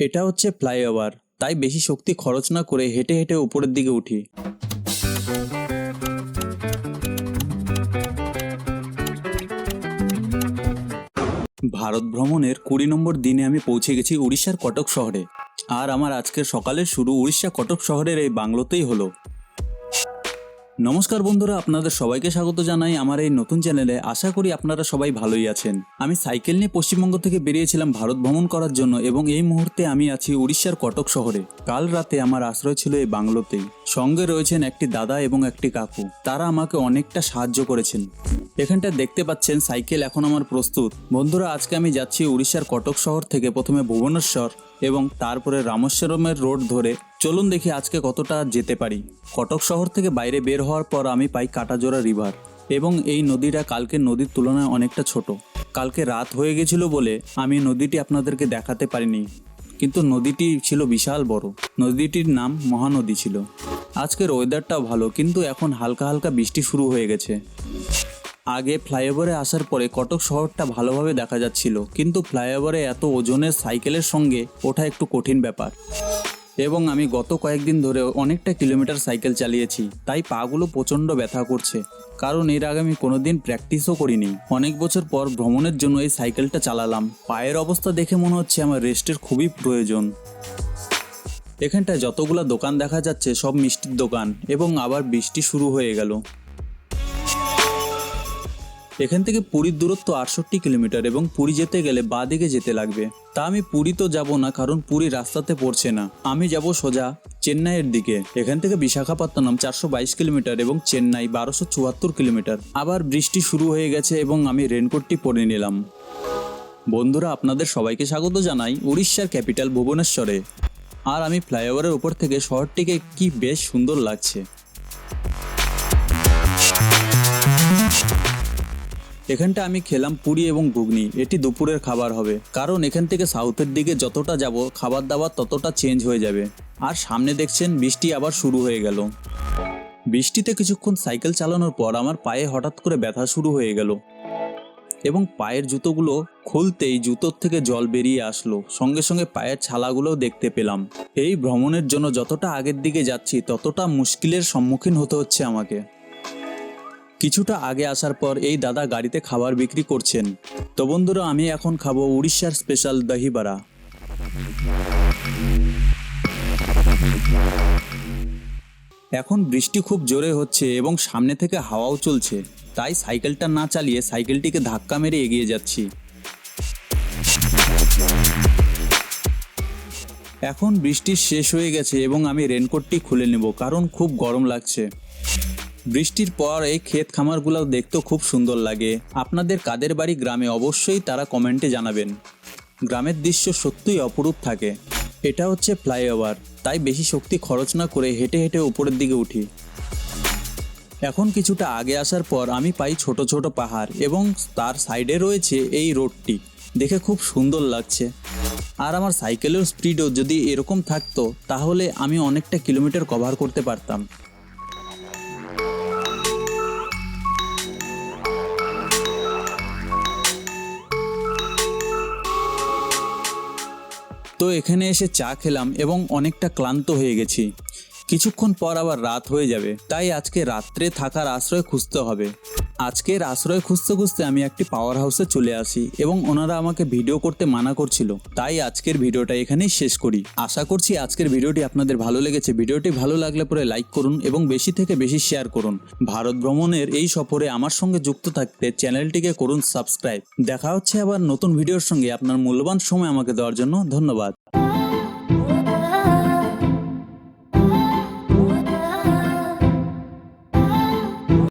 এটা হচ্ছে ফ্লাইওভার। তাই বেশি শক্তি খরচ না করে হেঁটে হেঁটে উপরের দিকে উঠি। ভারত ভ্রমণের কুড়ি নম্বর দিনে আমি পৌঁছে গেছি উড়িষ্যার কটক শহরে। আর আমার আজকের সকালের শুরু উড়িষ্যা কটক শহরের এই বাংলোতেই হলো। নমস্কার বন্ধুরা, আপনাদের সবাইকে স্বাগত জানাই আমার এই নতুন চ্যানেলে। আশা করি আপনারা সবাই ভালোই আছেন। আমি সাইকেল নিয়ে পশ্চিমবঙ্গ থেকে বেরিয়েছিলাম ভারত ভ্রমণ করার জন্য এবং এই মুহূর্তে আমি আছি উড়িষ্যার কটক শহরে। কাল রাতে আমার আশ্রয় ছিল এই বাংলোতেই। সঙ্গে রয়েছেন একটি দাদা এবং একটি কাকু। তারা আমাকে অনেকটা সাহায্য করেছেন। এখানটা দেখতে পাচ্ছেন সাইকেল এখন আমার প্রস্তুত। বন্ধুরা, আজকে আমি যাচ্ছি উড়িষ্যার কটক শহর থেকে প্রথমে ভুবনেশ্বর। এবং তারপরে রামেশ্বরমের রোড ধরে চলুন দেখি আজকে কতটা যেতে পারি। কটক শহর থেকে বাইরে বের হওয়ার পর আমি পাই কাটাজোড়া রিভার এবং এই নদীটা কালকে নদীর তুলনায় অনেকটা ছোট। কালকে রাত হয়ে গেছিল বলে আমি নদীটি আপনাদেরকে দেখাতে পারিনি। কিন্তু নদীটি ছিল বিশাল বড়। নদীটির নাম মহানদী ছিল। আজকের ওয়েদারটাও ভালো, কিন্তু এখন হালকা হালকা বৃষ্টি শুরু হয়ে গেছে। আগে ফ্লাইওভারে আসার পরে কটক শহরটা ভালোভাবে দেখা যাচ্ছিল, কিন্তু ফ্লাইওভারে এত ওজনের সাইকেলের সঙ্গে ওঠা একটু কঠিন ব্যাপার। এবং আমি গত কয়েকদিন ধরে অনেকটা কিলোমিটার সাইকেল চালিয়েছি, তাই পাগুলো প্রচণ্ড ব্যথা করছে, কারণ এর আগে আমি কোনোদিন প্র্যাকটিসও করিনি। অনেক বছর পর ভ্রমণের জন্য এই সাইকেলটা চালালাম, পায়ের অবস্থা দেখে মনে হচ্ছে আমার রেস্টের খুবই প্রয়োজন। এখানটায় যতগুলো দোকান দেখা যাচ্ছে সব মিষ্টির দোকান, এবং আবার বৃষ্টি শুরু হয়ে গেল। এখান থেকে পুরীর দূরত্ব আটষট্টি কিলোমিটার এবং পুরী যেতে গেলে বাঁ দিকে যেতে লাগবে। তা আমি পুরী তো যাব না, কারণ পুরী রাস্তাতে পড়ছে না। আমি যাব সোজা চেন্নাইয়ের দিকে। এখান থেকে বিশাখাপত্তনম চারশো বাইশ কিলোমিটার এবং চেন্নাই বারোশো চুয়াত্তর কিলোমিটার। আবার বৃষ্টি শুরু হয়ে গেছে এবং আমি রেনকোটটি পরে নিলাম। বন্ধুরা, আপনাদের সবাইকে স্বাগত জানাই উড়িষ্যার ক্যাপিটাল ভুবনেশ্বরে। আর আমি ফ্লাইওভারের উপর থেকে শহরটিকে কি বেশ সুন্দর লাগছে। এখানটা আমি খেলাম পুরি এবং ঘুগনি। এটি দুপুরের খাবার হবে। কারণ এখান থেকে সাউথের দিকে যতটা যাব, খাবার দাবার ততটা চেঞ্জ হয়ে যাবে। আর সামনে দেখছেন, বৃষ্টি আবার শুরু হয়ে গেল। বৃষ্টিতে কিছুক্ষণ সাইকেল চালানোর পর আমার পায়ে হঠাৎ করে ব্যথা শুরু হয়ে গেল। এবং পায়ের জুতোগুলো খুলতেই জুতোর থেকে জল বেরিয়ে আসলো। সঙ্গে সঙ্গে পায়ের ছালাগুলোও দেখতে পেলাম। এই ভ্রমণের জন্য যতটা আগের দিকে যাচ্ছি, ততটা মুশকিলের সম্মুখীন হতে হচ্ছে আমাকে। কিছুটা আগে আসার পর এই দাদা গাড়িতে খাবার বিক্রি করছেন। তো বন্ধুরা, আমি এখন খাব উড়িষ্যার স্পেশাল দহিবাড়া। এখন বৃষ্টি খুব জোরে হচ্ছে এবং সামনে থেকে হাওয়াও চলছে। তাই সাইকেলটা না চালিয়ে সাইকেলটিকে ধাক্কা মেরে এগিয়ে যাচ্ছি। এখন বৃষ্টি শেষ হয়ে গেছে এবং আমি রেনকোটটি খুলে নেব, কারণ খুব গরম লাগছে। বৃষ্টির পর এই ক্ষেত খামারগুলো দেখতেও খুব সুন্দর লাগে। আপনাদের কাদের বাড়ি গ্রামে অবশ্যই তারা কমেন্টে জানাবেন। গ্রামের দৃশ্য সত্যিই অপরূপ থাকে। এটা হচ্ছে ফ্লাইওভার, তাই বেশি শক্তি খরচ না করে হেঁটে হেঁটে উপরের দিকে উঠি। এখন কিছুটা আগে আসার পর আমি পাই ছোট ছোট পাহাড় এবং তার সাইডে রয়েছে এই রোডটি। দেখে খুব সুন্দর লাগছে। আর আমার সাইকেলের স্পিডও যদি এরকম থাকতো, তাহলে আমি অনেকটা কিলোমিটার কভার করতে পারতাম। তো এখানে এসে চা খেলাম এবং অনেকটা ক্লান্ত হয়ে গেছি। কিছুক্ষণ পর আবার রাত হয়ে যাবে, তাই আজকে রাত্রে থাকার আশ্রয় খুঁজতে হবে। আজকের আশ্রয় খুঁজতে খুঁজতে আমি একটি পাওয়ার হাউসে চলে আসি এবং ওনারা আমাকে ভিডিও করতে মানা করছিল। তাই আজকের ভিডিওটা এখানেই শেষ করি। আশা করছি আজকের ভিডিওটি আপনাদের ভালো লেগেছে। ভিডিওটি ভালো লাগলে পরে লাইক করুন এবং বেশি থেকে বেশি শেয়ার করুন। ভারত ভ্রমণের এই সফরে আমার সঙ্গে যুক্ত থাকতে চ্যানেলটিকে করুন সাবস্ক্রাইব দেখা হচ্ছে আবার নতুন ভিডিওর সঙ্গে। আপনার মূল্যবান সময় আমাকে দেওয়ার জন্য ধন্যবাদ।